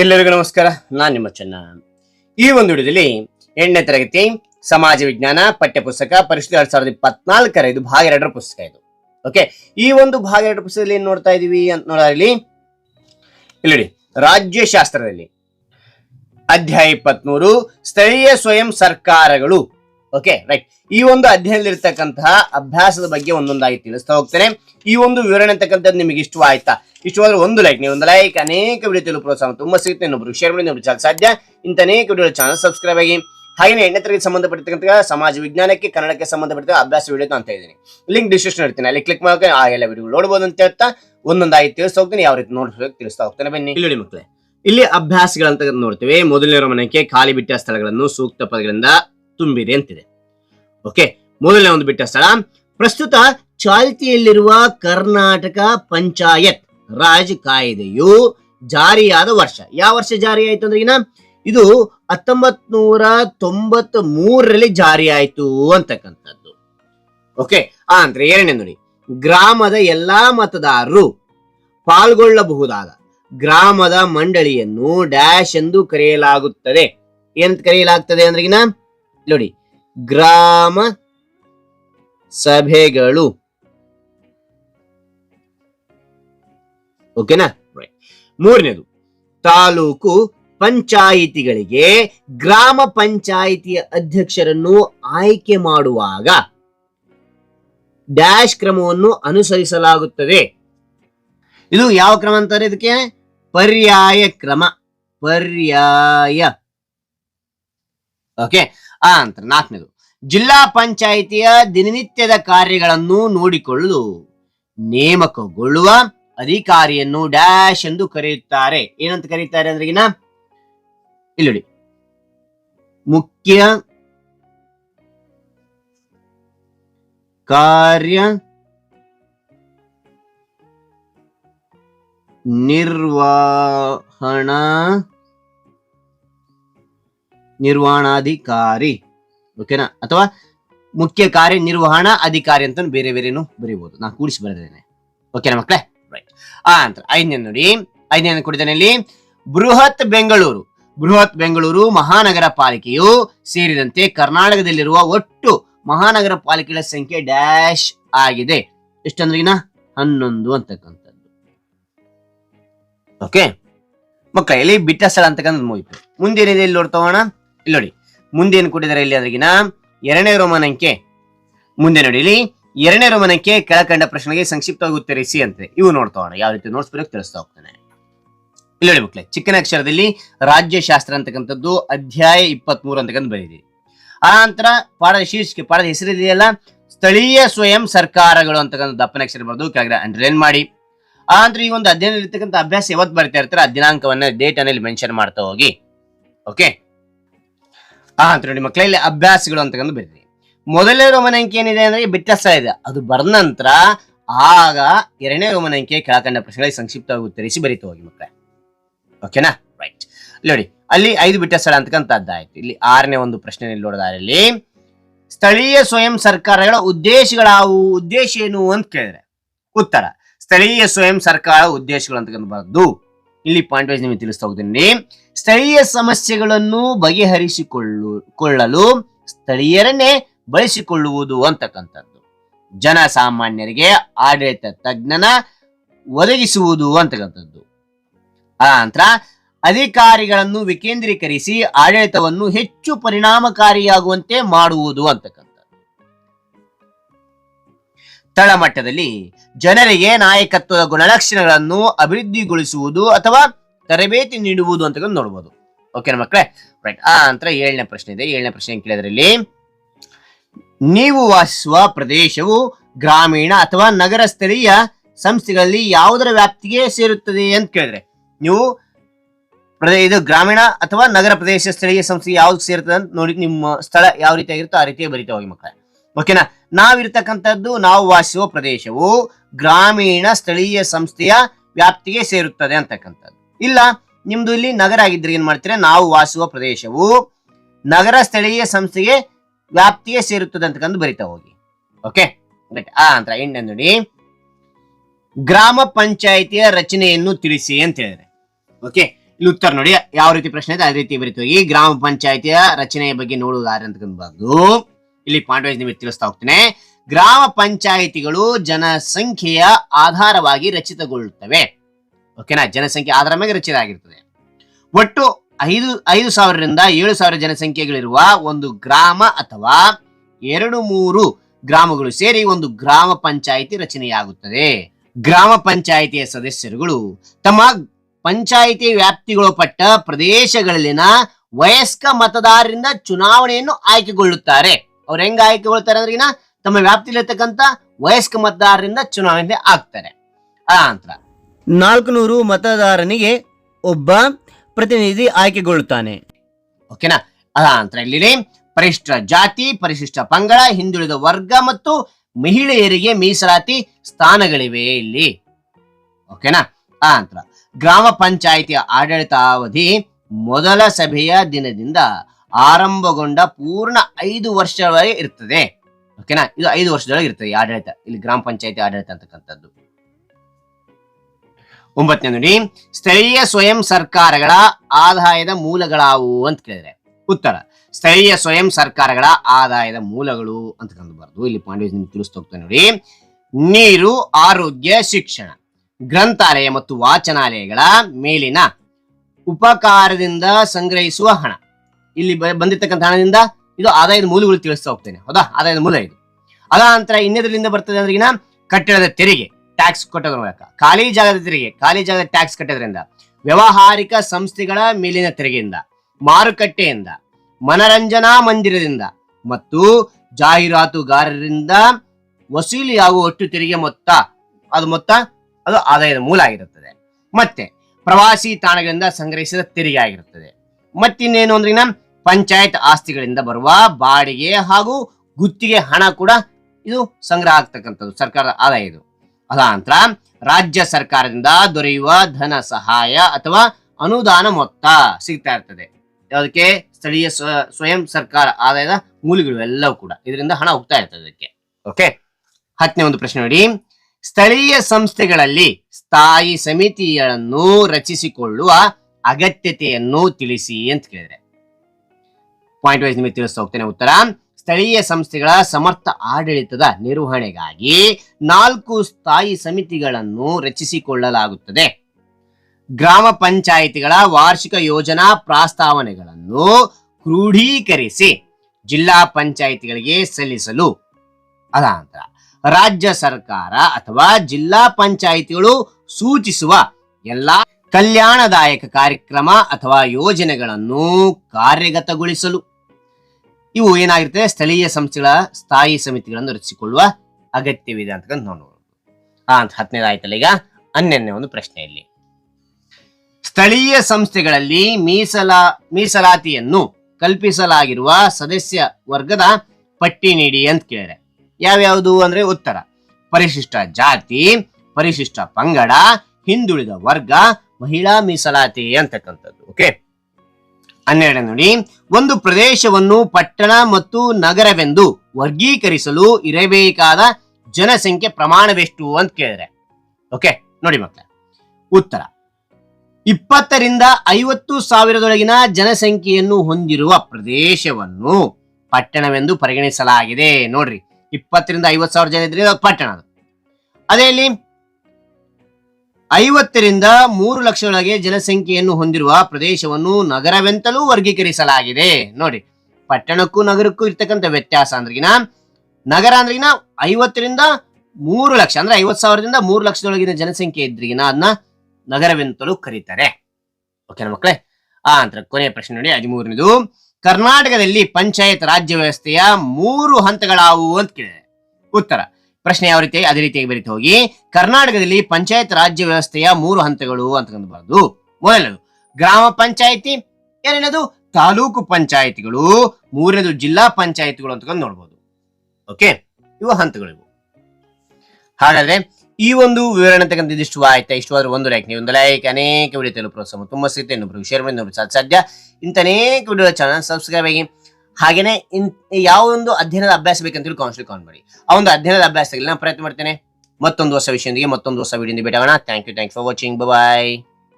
ಎಲ್ಲರಿಗೂ ನಮಸ್ಕಾರ, ನಾನು ನಿಮ್ಮ ಚೆನ್ನ. ಈ ಒಂದು ವಿಡಿಯೋದಲ್ಲಿ ಎಂಟನೇ ತರಗತಿ ಸಮಾಜ ವಿಜ್ಞಾನ ಪಠ್ಯಪುಸ್ತಕ ಪರಿಶುದ್ಧ ಎರಡ್ ಸಾವಿರದ ಇಪ್ಪತ್ನಾಲ್ಕರ ಇದು ಭಾಗ ಎರಡರ ಪುಸ್ತಕ ಇದು. ಓಕೆ ಈ ಒಂದು ಭಾಗ ಎರಡರ ಪುಸ್ತಕದಲ್ಲಿ ಏನ್ ನೋಡ್ತಾ ಇದೀವಿ ಅಂತ ನೋಡಲಿ ಇಲ್ಲಿ. ರಾಜ್ಯಶಾಸ್ತ್ರದಲ್ಲಿ ಅಧ್ಯಾಯ ಇಪ್ಪತ್ಮೂರು, ಸ್ಥಳೀಯ ಸ್ವಯಂ ಸರ್ಕಾರಗಳು ಓಕೆ ರೈಟ್ ಈ ಒಂದು ಅಧ್ಯಯನದಲ್ಲಿರ್ತಕ್ಕಂತಹ ಅಭ್ಯಾಸದ ಬಗ್ಗೆ ಒಂದೊಂದಾಗಿ ತಿಳಿಸ್ತಾ ಹೋಗ್ತೇನೆ. ಈ ಒಂದು ವಿವರಣೆ ಅಂತಕ್ಕಂಥದ್ದು ನಿಮಗೆ ಇಷ್ಟವಾಯ್ತಾ ಇಷ್ಟವಾದ್ರೆ ಒಂದು ಲೈಕ್ ನೀವು ಒಂದು ಲೈಕ್ ಅನೇಕ ವಿಡಿಯೋ ಪ್ರೋತ್ಸಾಹ ತುಂಬಾ ಸಿಗುತ್ತೆ. ಇನ್ನೊಬ್ರು ಶೇರ್ ಮಾಡಿ ಇನ್ನೊಬ್ರು ಚಾಲ್ ಸಾಧ್ಯ. ಇಂಥ ಅನೇಕ ವಿಡಿಯೋ ಚಾನಲ್ ಸಬ್ಸ್ಕ್ರೈಬ್ ಆಗಿ ಹಾಗೆ ಎಣ್ಣೆ ತರಗತಿ ಸಂಬಂಧಪಟ್ಟಿರ್ತಕ್ಕಂಥ ಸಮಾಜ ವಿಜ್ಞಾನಕ್ಕೆ, ಕನ್ನಡಕ್ಕೆ ಸಂಬಂಧಪಟ್ಟ ಅಭ್ಯಾಸ ವಿಡಿಯೋ ಅಂತ ಇದ್ದೀನಿ ಲಿಂಕ್ ಡಿಸ್ಕ್ರಿಪ್ಷನ್ ಇರ್ತೀನಿ ಅಲ್ಲಿ ಕ್ಲಿಕ್ ಮಾಡೋಕೆ ಆ ಎಲ್ಲ ವಿಡಿಯೋ ನೋಡಬಹುದು ಅಂತ ಹೇಳ್ತಾ ಒಂದೊಂದಾಗಿ ತಿಳಿಸ್ತಾ ಹೋಗ್ತೀನಿ. ಯಾವ ರೀತಿ ನೋಡ್ಬೇಕು ತಿಳಿಸ್ತಾ ಹೋಗ್ತೇನೆ. ಬನ್ನಿ. ಇಲ್ಲಿ ಮಕ್ಕಳೇ, ಇಲ್ಲಿ ಅಭ್ಯಾಸಗಳಂತ ನೋಡ್ತೀವಿ. ಮೊದಲನೇ ಮನೆಗೆ ಖಾಲಿ ಬಿಟ್ಟ ಸ್ಥಳಗಳನ್ನು ಸೂಕ್ತ ಪದಗಳಿಂದ ತುಂಬಿದೆ ಅಂತಿದೆ. ಓಕೆ? ಮೊದಲನೇ ಒಂದು ಬಿಟ್ಟ ಸ್ಥಳ. ಪ್ರಸ್ತುತ ಚಾಲ್ತಿಯಲ್ಲಿರುವ ಕರ್ನಾಟಕ ಪಂಚಾಯತ್ ರಾಜ್ ಕಾಯ್ದೆಯು ಜಾರಿಯಾದ ವರ್ಷ. ಯಾವ ವರ್ಷ ಜಾರಿ ಆಯ್ತು ಅಂದ್ರೆ ಇದು ಹತ್ತೊಂಬತ್ ನೂರ ತೊಂಬತ್ ಮೂರರಲ್ಲಿ ಜಾರಿ ಆಯ್ತು ಅಂತಕ್ಕಂಥದ್ದು. ಓಕೆ? ಆ ಅಂದ್ರೆ ಎರಡನೇ ನೋಡಿ. ಗ್ರಾಮದ ಎಲ್ಲಾ ಮತದಾರರು ಪಾಲ್ಗೊಳ್ಳಬಹುದಾದ ಗ್ರಾಮದ ಮಂಡಳಿಯನ್ನು ಡ್ಯಾಶ್ ಎಂದು ಕರೆಯಲಾಗುತ್ತದೆ. ಏನಂತ ಕರೆಯಲಾಗ್ತದೆ ಅಂದ್ರೆ ನೋಡಿ ಗ್ರಾಮ ಸಭೆಗಳು. ಓಕೆನಾ ಮೂರನೇದು, ತಾಲೂಕು ಪಂಚಾಯಿತಿಗಳಿಗೆ ಗ್ರಾಮ ಪಂಚಾಯಿತಿಯ ಅಧ್ಯಕ್ಷರನ್ನು ಆಯ್ಕೆ ಮಾಡುವಾಗ ಡ್ಯಾಶ್ ಕ್ರಮವನ್ನು ಅನುಸರಿಸಲಾಗುತ್ತದೆ. ಇದು ಯಾವ ಕ್ರಮ ಅಂತಾರೆ ಇದಕ್ಕೆ? ಪರ್ಯಾಯ ಕ್ರಮ. ಪರ್ಯಾಯ. ಓಕೆ ಅಂತ ನಾಲ್ಕನೇದು. ಜಿಲ್ಲಾ ಪಂಚಾಯಿತಿಯ ದಿನನಿತ್ಯದ ಕಾರ್ಯಗಳನ್ನು ನೋಡಿಕೊಳ್ಳಲು ನೇಮಕಗೊಳ್ಳುವ ಅಧಿಕಾರಿಯನ್ನು ಡ್ಯಾಶ್ ಎಂದು ಕರೆಯುತ್ತಾರೆ. ಏನಂತ ಕರೆಯುತ್ತಾರೆ ಅಂದ್ರೆ ಇಲ್ಲಿ ಮುಖ್ಯ ಕಾರ್ಯ ನಿರ್ವಹಣಾ ನಿರ್ವಹಣಾಧಿಕಾರಿ ಓಕೆನಾ? ಅಥವಾ ಮುಖ್ಯ ಕಾರ್ಯನಿರ್ವಹಣಾ ಅಧಿಕಾರಿ ಅಂತ ಬೇರೆ ಬೇರೆನು ಬರೀಬಹುದು ನಾನು ಕೂಡಿಸಿ ಬರೆದೇನೆ ಓಕೆನಾ ಮಕ್ಕಳೇ ರೈಟ್ ಆ ನಂತರ ಐದನೇ ನೋಡಿ. ಐದನೇ ಕೊಡಿದ್ದೇನೆ ಇಲ್ಲಿ, ಬೃಹತ್ ಬೆಂಗಳೂರು. ಬೃಹತ್ ಬೆಂಗಳೂರು ಮಹಾನಗರ ಪಾಲಿಕೆಯು ಸೇರಿದಂತೆ ಕರ್ನಾಟಕದಲ್ಲಿರುವ ಒಟ್ಟು ಮಹಾನಗರ ಪಾಲಿಕೆಗಳ ಸಂಖ್ಯೆ ಡ್ಯಾಶ್ ಆಗಿದೆ. ಎಷ್ಟಂದ್ರಿಗಿನ ಹನ್ನೊಂದು ಅಂತಕ್ಕಂಥದ್ದು. ಓಕೆ? ಮಕ್ಕಳ ಇಲ್ಲಿ ಬಿಟ್ಟ ಸ್ಥಳ ಅಂತಕ್ಕಂಥದ್ದು ಮುಗಿತು. ಮುಂದೇನಿದೆ ಇಲ್ಲಿ ನೋಡ್ತಾವಣ ಇಲ್ಲಿ ನೋಡಿ. ಮುಂದೆ ಏನು ಕೊಟ್ಟಿದ್ದಾರೆ ಇಲ್ಲಿ ಅದ್ರಗಿನ? ಎರಡನೇ ರೋಮನಂಕೆ. ಮುಂದೆ ನೋಡಿ ಇಲ್ಲಿ, ಎರಡನೇ ರೋಮನಂಕೆ ಕೆಳಕಂಡ ಪ್ರಶ್ನೆಗೆ ಸಂಕ್ಷಿಪ್ತವಾಗಿ ಉತ್ತರಿಸಿ ಅಂತ. ಇವು ನೋಡ್ತಾವಣ ಯಾವ ರೀತಿ ನೋಡ್ಸ್ಬೇಕು ತಿಳಿಸ್ತಾ ಹೋಗ್ತಾನೆ. ಇಲ್ಲಿ ನೋಡಿ ಮಕ್ಕಳೇ ಚಿಕ್ಕನ ಅಕ್ಷರದಲ್ಲಿ ರಾಜ್ಯಶಾಸ್ತ್ರ ಅಂತಕ್ಕಂಥದ್ದು ಅಧ್ಯಾಯ ಇಪ್ಪತ್ತ್ ಮೂರು ಅಂತಕ್ಕಂಥ ಬರೀರಿ. ಆ ನಂತರ ಪಾಠದ ಶೀರ್ಷಿಕೆ, ಪಾಠದ ಹೆಸರಿದೆಯಲ್ಲ ಸ್ಥಳೀಯ ಸ್ವಯಂ ಸರ್ಕಾರಗಳು ಅಂತಕ್ಕಂಥ ದಪ್ಪನ ಅಕ್ಷರ ಬರೆದು ಕೆಳಗಡೆ ಅಂಡರ್ಲೈನ್ ಮಾಡಿ. ಆ ನಂತರ ಈ ಒಂದು ಅಧ್ಯಯನ ಇರ್ತಕ್ಕಂಥ ಅಭ್ಯಾಸ ಯಾವತ್ತು ಬರ್ತಾ ಇರ್ತಾರೆ ಆ ದಿನಾಂಕವನ್ನ ಡೇಟ್ ಅನ್ನ ಮೆನ್ಷನ್ ಮಾಡ್ತಾ ಹೋಗಿ. ಓಕೆ ಆ, ಅಂತ ನೋಡಿ ಮಕ್ಕಳ ಇಲ್ಲಿ ಅಭ್ಯಾಸಗಳು ಅಂತಕ್ಕಂಥ ಬರೀರಿ. ಮೊದಲನೇ ರೋಮನ್ ಅಂಕಿ ಏನಿದೆ ಅಂದ್ರೆ ಬಿಟ್ಟಸ ಇದೆ. ಅದು ಬರೆದ ನಂತರ, ಆಗ ಎರಡನೇ ರೋಮನ್ ಅಂಕಿ ಕೆಳಕಂಡ ಪ್ರಶ್ನೆಗಳಿಗೆ ಸಂಕ್ಷಿಪ್ತವಾಗಿ ಉತ್ತರಿಸಿ ಬರೀತ ಹೋಗಿ ಮಕ್ಕಳೇ ಓಕೆನಾ ರೈಟ್ ನೋಡಿ, ಅಲ್ಲಿ ಐದು ಬಿಟ್ಟ ಸ್ಥಳ ಅಂತಕ್ಕಂಥದ್ದಾಯ್ತು ಇಲ್ಲಿ ಆರನೇ ಒಂದು ಪ್ರಶ್ನೆ ಇಲ್ಲಿ ಸ್ಥಳೀಯ ಸ್ವಯಂ ಸರ್ಕಾರಗಳ ಉದ್ದೇಶಗಳಾವು, ಉದ್ದೇಶ ಏನು ಅಂತ ಕೇಳಿದ್ರೆ, ಉತ್ತರ, ಸ್ಥಳೀಯ ಸ್ವಯಂ ಸರ್ಕಾರ ಉದ್ದೇಶಗಳು ಅಂತಕ್ಕಂಥ ಬರೆದು ಇಲ್ಲಿ ಪಾಯಿಂಟ್ ವೈಸ್ ನಿಮಗೆ ತಿಳಿಸ್ತಾ ಹೋಗ್ತೀನಿ. ಸ್ಥಳೀಯ ಸಮಸ್ಯೆಗಳನ್ನು ಬಗೆಹರಿಸಿಕೊಳ್ಳು, ಕೊಳ್ಳಲು ಸ್ಥಳೀಯರನ್ನೇ ಬಳಸಿಕೊಳ್ಳುವುದು ಅಂತಕ್ಕಂಥದ್ದು. ಜನಸಾಮಾನ್ಯರಿಗೆ ಆಡಳಿತ ತಜ್ಞನ ಒದಗಿಸುವುದು ಅಂತಕ್ಕಂಥದ್ದು. ಆ ನಂತರ ಅಧಿಕಾರಿಗಳನ್ನು ವಿಕೇಂದ್ರೀಕರಿಸಿ ಆಡಳಿತವನ್ನು ಹೆಚ್ಚು ಪರಿಣಾಮಕಾರಿಯಾಗುವಂತೆ ಮಾಡುವುದು ಅಂತಕ್ಕಂಥದ್ದು. ತಳಮಟ್ಟದಲ್ಲಿ ಜನರಿಗೆ ನಾಯಕತ್ವದ ಗುಣಲಕ್ಷಣಗಳನ್ನು ಅಭಿವೃದ್ಧಿಗೊಳಿಸುವುದು ಅಥವಾ ತರಬೇತಿ ನೀಡುವುದು ಅಂತ ನೋಡ್ಬೋದು. ಓಕೆನಾ ಮಕ್ಕಳೇ ರೈಟ್ ಆ ನಂತರ ಏಳನೇ ಪ್ರಶ್ನೆ ಇದೆ. ಏಳನೇ ಪ್ರಶ್ನೆ ಕೇಳಿದ್ರಲ್ಲಿ? ನೀವು ವಾಸಿಸುವ ಪ್ರದೇಶವು ಗ್ರಾಮೀಣ ಅಥವಾ ನಗರ ಸ್ಥಳೀಯ ಸಂಸ್ಥೆಗಳಲ್ಲಿ ಯಾವುದರ ವ್ಯಾಪ್ತಿಗೆ ಸೇರುತ್ತದೆ ಅಂತ ಕೇಳಿದ್ರೆ, ನೀವು ಇದು ಗ್ರಾಮೀಣ ಅಥವಾ ನಗರ ಪ್ರದೇಶ ಸ್ಥಳೀಯ ಸಂಸ್ಥೆ ಯಾವ್ದು ಸೇರ್ತದೆ ಅಂತ ನೋಡಿ ನಿಮ್ಮ ಸ್ಥಳ ಯಾವ ರೀತಿ ಆಗಿರುತ್ತೋ ಆ ರೀತಿಯೇ ಬರಿತಾ ಹೋಗಿ ಮಕ್ಕಳ ಓಕೆನಾ ನಾವಿರ್ತಕ್ಕಂಥದ್ದು ನಾವು ವಾಸಿಸುವ ಪ್ರದೇಶವು ಗ್ರಾಮೀಣ ಸ್ಥಳೀಯ ಸಂಸ್ಥೆಯ ವ್ಯಾಪ್ತಿಗೆ ಸೇರುತ್ತದೆ ಅಂತಕ್ಕಂಥದ್ದು. ಇಲ್ಲ, ನಿಮ್ದು ಇಲ್ಲಿ ನಗರ ಆಗಿದ್ರೆ ಏನ್ ಮಾಡ್ತೀರಾ? ನಾವು ವಾಸಿಸುವ ಪ್ರದೇಶವು ನಗರ ಸ್ಥಳೀಯ ಸಂಸ್ಥೆಗೆ ವ್ಯಾಪ್ತಿಗೆ ಸೇರುತ್ತದೆ ಅಂತಕ್ಕಂಥ ಬರಿತಾ ಹೋಗಿ. ಓಕೆ ಆ ಅಂತ ಎಂಡ್ ನೋಡಿ. ಗ್ರಾಮ ಪಂಚಾಯಿತಿಯ ರಚನೆಯನ್ನು ತಿಳಿಸಿ ಅಂತ ಹೇಳಿದ್ರೆ. ಓಕೆ ಇಲ್ಲಿ ಉತ್ತರ ನೋಡಿ, ಯಾವ ರೀತಿ ಪ್ರಶ್ನೆ ಇದೆ? ಅದೇ ರೀತಿ ಬರೀತು ಈ ಗ್ರಾಮ ಪಂಚಾಯಿತಿಯ ರಚನೆಯ ಬಗ್ಗೆ ನೋಡುವುದಾರೆ ಅಂತಕ್ಕಂಥದ್ದು ಇಲ್ಲಿ ಪಾಯಿಂಟ್ ನಿಮಗೆ ತಿಳಿಸ್ತಾ ಹೋಗ್ತೇನೆ. ಗ್ರಾಮ ಪಂಚಾಯಿತಿಗಳು ಜನಸಂಖ್ಯೆಯ ಆಧಾರವಾಗಿ ರಚಿತಗೊಳ್ಳುತ್ತವೆ. ಓಕೆನಾ ಜನಸಂಖ್ಯೆ ಆಧಾರ ಮೇಲೆ ರಚಿತ ಆಗಿರ್ತದೆ ಒಟ್ಟು ಐದು ಐದು ಸಾವಿರದಿಂದ ಏಳು ಸಾವಿರ ಜನಸಂಖ್ಯೆಗಳಿರುವ ಒಂದು ಗ್ರಾಮ ಅಥವಾ ಎರಡು, ಮೂರು ಗ್ರಾಮಗಳು ಸೇರಿ ಒಂದು ಗ್ರಾಮ ಪಂಚಾಯಿತಿ ರಚನೆಯಾಗುತ್ತದೆ. ಗ್ರಾಮ ಪಂಚಾಯಿತಿಯ ಸದಸ್ಯರುಗಳು ತಮ್ಮ ಪಂಚಾಯಿತಿ ವ್ಯಾಪ್ತಿಗೊಳಪಟ್ಟ ಪ್ರದೇಶಗಳಲ್ಲಿನ ವಯಸ್ಕ ಮತದಾರರಿಂದ ಚುನಾವಣೆಯನ್ನು ಆಯ್ಕೆಗೊಳ್ಳುತ್ತಾರೆ. ಅವ್ರು ಹೆಂಗ ಆಯ್ಕೆಗೊಳ್ತಾರೆ ಅಂದ್ರೆ ತಮ್ಮ ವ್ಯಾಪ್ತಿಲಿರ್ತಕ್ಕಂಥ ವಯಸ್ಕ ಮತದಾರರಿಂದ ಚುನಾವಣೆ ಆಗ್ತಾರೆ ಆ ನಂತರ ನಾಲ್ಕು ಮತದಾರನಿಗೆ ಒಬ್ಬ ಪ್ರತಿನಿಧಿ ಆಯ್ಕೆಗೊಳ್ಳುತ್ತಾನೆ. ಓಕೆನಾ ಅದ ನಂತರ ಇಲ್ಲಿ ಪರಿಶಿಷ್ಟ ಜಾತಿ ಪರಿಶಿಷ್ಟ ಪಂಗಡ ಹಿಂದುಳಿದ ವರ್ಗ ಮತ್ತು ಮಹಿಳೆಯರಿಗೆ ಮೀಸಲಾತಿ ಸ್ಥಾನಗಳಿವೆ ಇಲ್ಲಿ. ಓಕೆನಾ ಆ ನಂತರ ಗ್ರಾಮ ಪಂಚಾಯಿತಿಯ ಆಡಳಿತಾವಧಿ ಮೊದಲ ಸಭೆಯ ದಿನದಿಂದ ಆರಂಭಗೊಂಡ ಪೂರ್ಣ ಐದು ವರ್ಷದೊಳಗೆ ಇರ್ತದೆ. ಓಕೆನಾ ಇದು ಐದು ವರ್ಷದೊಳಗೆ ಇರ್ತದೆ ಆಡಳಿತ. ಇಲ್ಲಿ ಗ್ರಾಮ ಪಂಚಾಯಿತಿ ಆಡಳಿತ ಅಂತಕ್ಕಂಥದ್ದು. ಒಂಬತ್ತನೇ ನೋಡಿ, ಸ್ಥಳೀಯ ಸ್ವಯಂ ಸರ್ಕಾರಗಳ ಆದಾಯದ ಮೂಲಗಳಾವುವು ಅಂತ ಕೇಳಿದ್ರೆ. ಉತ್ತರ, ಸ್ಥಳೀಯ ಸ್ವಯಂ ಸರ್ಕಾರಗಳ ಆದಾಯದ ಮೂಲಗಳು ಅಂತ ಕಂಡುಬಾರದು. ಇಲ್ಲಿ ಪಾಂಡೇಜ್ ನಿಮ್ಗೆ ತಿಳಿಸ್ತಾ ನೋಡಿ. ನೀರು, ಆರೋಗ್ಯ, ಶಿಕ್ಷಣ, ಗ್ರಂಥಾಲಯ ಮತ್ತು ವಾಚನಾಲಯಗಳ ಮೇಲಿನ ಉಪಕಾರದಿಂದ ಸಂಗ್ರಹಿಸುವ ಹಣ. ಇಲ್ಲಿ ಬಂದಿರ್ತಕ್ಕಂಥ ಹಣದಿಂದ ಇದು ಆದಾಯದ ಮೂಲಗಳು ತಿಳಿಸ್ತಾ ಹೋಗ್ತೇನೆ. ಹೌದಾ? ಆದಾಯದ ಮೂಲ ಇದು. ಅದ ನಂತರ ಇನ್ನೆದರಿಂದ ಬರ್ತದೆ ಅಂದ್ರೆ ಕಟ್ಟಡದ ತೆರಿಗೆ ಟ್ಯಾಕ್ಸ್ ಕೊಟ್ಟೋದ್ರ ಮೂಲಕ. ಖಾಲಿ ಜಾಗದ ತೆರಿಗೆ, ಖಾಲಿ ಜಾಗದ ಟ್ಯಾಕ್ಸ್ ಕಟ್ಟೋದ್ರಿಂದ. ವ್ಯಾವಹಾರಿಕ ಸಂಸ್ಥೆಗಳ ಮೇಲಿನ ತೆರಿಗೆಯಿಂದ, ಮಾರುಕಟ್ಟೆಯಿಂದ, ಮನರಂಜನಾ ಮಂದಿರದಿಂದ ಮತ್ತು ಜಾಹೀರಾತುಗಾರರಿಂದ ವಸೂಲಿಯಾಗುವ ಒಟ್ಟು ತೆರಿಗೆ ಮೊತ್ತ, ಅದು ಮೊತ್ತ, ಅದು ಆದಾಯದ ಮೂಲ ಆಗಿರುತ್ತದೆ. ಮತ್ತೆ ಪ್ರವಾಸಿ ತಾಣಗಳಿಂದ ಸಂಗ್ರಹಿಸಿದ ತೆರಿಗೆ ಆಗಿರುತ್ತದೆ. ಮತ್ತಿನ್ನೇನು ಅಂದ್ರೆ ಪಂಚಾಯತ್ ಆಸ್ತಿಗಳಿಂದ ಬರುವ ಬಾಡಿಗೆ ಹಾಗೂ ಗುತ್ತಿಗೆ ಹಣ ಕೂಡ ಇದು ಸಂಗ್ರಹ ಆಗ್ತಕ್ಕಂಥದ್ದು, ಸರ್ಕಾರದ ಆದಾಯ ಇದು. ಅದ ನಂತರ ರಾಜ್ಯ ಸರ್ಕಾರದಿಂದ ದೊರೆಯುವ ಧನ ಸಹಾಯ ಅಥವಾ ಅನುದಾನ ಮೊತ್ತ ಸಿಗ್ತಾ ಇರ್ತದೆ. ಅದಕ್ಕೆ ಸ್ಥಳೀಯ ಸ್ವ- ಸ್ವಯಂ ಸರ್ಕಾರ ಆದಾಯದ ಮೂಲಗಳು ಎಲ್ಲವೂ ಕೂಡ ಇದರಿಂದ ಹಣ ಹೋಗ್ತಾ ಇರ್ತದೆ ಅದಕ್ಕೆ ಓಕೆ ಹತ್ತನೇ ಒಂದು ಪ್ರಶ್ನೆ ನೋಡಿ. ಸ್ಥಳೀಯ ಸಂಸ್ಥೆಗಳಲ್ಲಿ ಸ್ಥಾಯಿ ಸಮಿತಿಗಳನ್ನು ರಚಿಸಿಕೊಳ್ಳುವ ಅಗತ್ಯತೆಯನ್ನು ತಿಳಿಸಿ ಅಂತ ಕೇಳಿದ್ರೆ. ಪಾಯಿಂಟ್ ವೈಸ್ ನಿಮಗೆ ತಿಳಿಸ್ತಾ ಹೋಗ್ತೇನೆ. ಉತ್ತರ, ಸ್ಥಳೀಯ ಸಂಸ್ಥೆಗಳ ಸಮರ್ಥ ಆಡಳಿತದ ನಿರ್ವಹಣೆಗಾಗಿ ನಾಲ್ಕು ಸ್ಥಾಯಿ ಸಮಿತಿಗಳನ್ನು ರಚಿಸಿಕೊಳ್ಳಲಾಗುತ್ತದೆ. ಗ್ರಾಮ ಪಂಚಾಯಿತಿಗಳ ವಾರ್ಷಿಕ ಯೋಜನಾ ಪ್ರಸ್ತಾವನೆಗಳನ್ನು ಕ್ರೋಢೀಕರಿಸಿ ಜಿಲ್ಲಾ ಪಂಚಾಯಿತಿಗಳಿಗೆ ಸಲ್ಲಿಸಲು ಅದಾನಂತರ ರಾಜ್ಯ ಸರ್ಕಾರ ಅಥವಾ ಜಿಲ್ಲಾ ಪಂಚಾಯಿತಿಗಳು ಸೂಚಿಸುವ ಎಲ್ಲಾ ಕಲ್ಯಾಣದಾಯಕ ಕಾರ್ಯಕ್ರಮ ಅಥವಾ ಯೋಜನೆಗಳನ್ನು ಕಾರ್ಯಗತಗೊಳಿಸಲು ಇವು ಏನಾಗಿರ್ತದೆ? ಸ್ಥಳೀಯ ಸಂಸ್ಥೆಗಳ ಸ್ಥಾಯಿ ಸಮಿತಿಗಳನ್ನು ರಚಿಸಿಕೊಳ್ಳುವ ಅಗತ್ಯವಿದೆ ಅಂತ ನೋಡಬಹುದು ಆ ಹತ್ತನೇದಾಯ್ತಲ್ಲ ಈಗ. ಅನ್ಯನ್ಯ ಒಂದು ಪ್ರಶ್ನೆಯಲ್ಲಿ ಸ್ಥಳೀಯ ಸಂಸ್ಥೆಗಳಲ್ಲಿ ಮೀಸಲಾ, ಮೀಸಲಾತಿಯನ್ನು ಕಲ್ಪಿಸಲಾಗಿರುವ ಸದಸ್ಯ ವರ್ಗದ ಪಟ್ಟಿ ನೀಡಿ ಅಂತ ಕೇಳಿದೆ. ಯಾವ್ಯಾವುದು ಅಂದ್ರೆ ಉತ್ತರ. ಪರಿಶಿಷ್ಟ ಜಾತಿ, ಪರಿಶಿಷ್ಟ ಪಂಗಡ, ಹಿಂದುಳಿದ ವರ್ಗ, ಮಹಿಳಾ ಮೀಸಲಾತಿ ಅಂತಕ್ಕಂಥದ್ದು. ಓಕೆ ಹನ್ನೆರಡನೇ ನೋಡಿ, ಒಂದು ಪ್ರದೇಶವನ್ನು ಪಟ್ಟಣ ಮತ್ತು ನಗರವೆಂದು ವರ್ಗೀಕರಿಸಲು ಇರಬೇಕಾದ ಜನಸಂಖ್ಯೆ ಪ್ರಮಾಣವೆಷ್ಟು ಅಂತ ಕೇಳಿದ್ರೆ. ಓಕೆ ನೋಡಿ ಮಕ್ಕಳ, ಉತ್ತರ. ಇಪ್ಪತ್ತರಿಂದ ಐವತ್ತು ಸಾವಿರದೊಳಗಿನ ಜನಸಂಖ್ಯೆಯನ್ನು ಹೊಂದಿರುವ ಪ್ರದೇಶವನ್ನು ಪಟ್ಟಣವೆಂದು ಪರಿಗಣಿಸಲಾಗಿದೆ. ನೋಡ್ರಿ, ಇಪ್ಪತ್ತರಿಂದ ಐವತ್ತು ಸಾವಿರ ಜನ ಇದ್ರೆ ಪಟ್ಟಣ. ಅದೇ ಇಲ್ಲಿ ಐವತ್ತರಿಂದ ಮೂರು ಲಕ್ಷದೊಳಗೆ ಜನಸಂಖ್ಯೆಯನ್ನು ಹೊಂದಿರುವ ಪ್ರದೇಶವನ್ನು ನಗರವೆಂತಲೂ ವರ್ಗೀಕರಿಸಲಾಗಿದೆ. ನೋಡಿ, ಪಟ್ಟಣಕ್ಕೂ ನಗರಕ್ಕೂ ಇರ್ತಕ್ಕಂಥ ವ್ಯತ್ಯಾಸ ಅಂದ್ರಗಿನ ನಗರ ಅಂದ್ರಗಿನ ಐವತ್ತರಿಂದ ಮೂರು ಲಕ್ಷ, ಅಂದ್ರೆ ಐವತ್ ಸಾವಿರದಿಂದ ಮೂರು ಲಕ್ಷದೊಳಗಿನ ಜನಸಂಖ್ಯೆ ಇದ್ರಿಗಿನ ಅದನ್ನ ನಗರವೆಂತಲೂ ಕರೀತಾರೆ. ಓಕೆನಾ ಮಕ್ಕಳೇ ಆ ನಂತರ ಕೊನೆಯ ಪ್ರಶ್ನೆ ನೋಡಿ, ಹದಿಮೂರನೇದು, ಕರ್ನಾಟಕದಲ್ಲಿ ಪಂಚಾಯತ್ ರಾಜ್ಯ ವ್ಯವಸ್ಥೆಯ ಮೂರು ಹಂತಗಳಾವು ಅಂತ ಕೇಳಿದೆ. ಉತ್ತರ ಪ್ರಶ್ನೆ ಯಾವ ರೀತಿ? ಅದೇ ರೀತಿಯಾಗಿ ಬರೀತಾ ಹೋಗಿ. ಕರ್ನಾಟಕದಲ್ಲಿ ಪಂಚಾಯತ್ ರಾಜ್ಯ ವ್ಯವಸ್ಥೆಯ ಮೂರು ಹಂತಗಳು ಅಂತ ಕಂಡುಬಾರದು. ಮೊದಲನೇದು, ಗ್ರಾಮ ಪಂಚಾಯಿತಿ, ಎರಡನೇದು ತಾಲೂಕು ಪಂಚಾಯತಿಗಳು, ಮೂರನೇದು ಜಿಲ್ಲಾ ಪಂಚಾಯತ್ಗಳು ಅಂತ ನೋಡ್ಬೋದು. ಓಕೆ? ಇವು ಹಂತಗಳು ಇವು ಹಾಗಾದ್ರೆ ಈ ಒಂದು ವಿವರಣೆ ತಕ್ಕಂತ ಇದಿಷ್ಟು ಆಯ್ತಾ? ಇಷ್ಟವಾದ್ರೆ ಒಂದು ಲೈಕ್ ನೀವು ಒಂದು ಲೈಕ್ ಅನೇಕ ವಿಡಿಯೋ ತಲುಪ ಪ್ರೋತ್ಸಾಹ ತುಂಬ ಸಿಗುತ್ತೆ ಇನ್ನೊಬ್ರು ಶೇರ್ ಮಾಡಿ ಸಾಧ್ಯ ಇಂಥ ಅನೇಕ ವಿಡಿಯೋ ಚಾನಲ್ ಸಬ್ಸ್ಕ್ರೈಬ್ ಆಗಿ ಹಾಗೇನೆ ಯಾವ ಒಂದು ಅಧ್ಯಯನದ ಅಭ್ಯಾಸ ಬೇಕಂತ ಕಾಲ್ ಮಾಡಿ. ಆ ಒಂದು ಅಧ್ಯಯನದ ಅಭ್ಯಾಸದಲ್ಲಿ ನಾನು ಪ್ರಯತ್ನ ಮಾಡ್ತೇನೆ. ಮತ್ತೊಂದು ಹೊಸ ವಿಷಯದೊಂದಿಗೆ ಮತ್ತೊಂದು ಹೊಸ ವಿಡಿಯೋದಿಂದ ಭೇಟಾಗೋಣ thank you thank for watching bye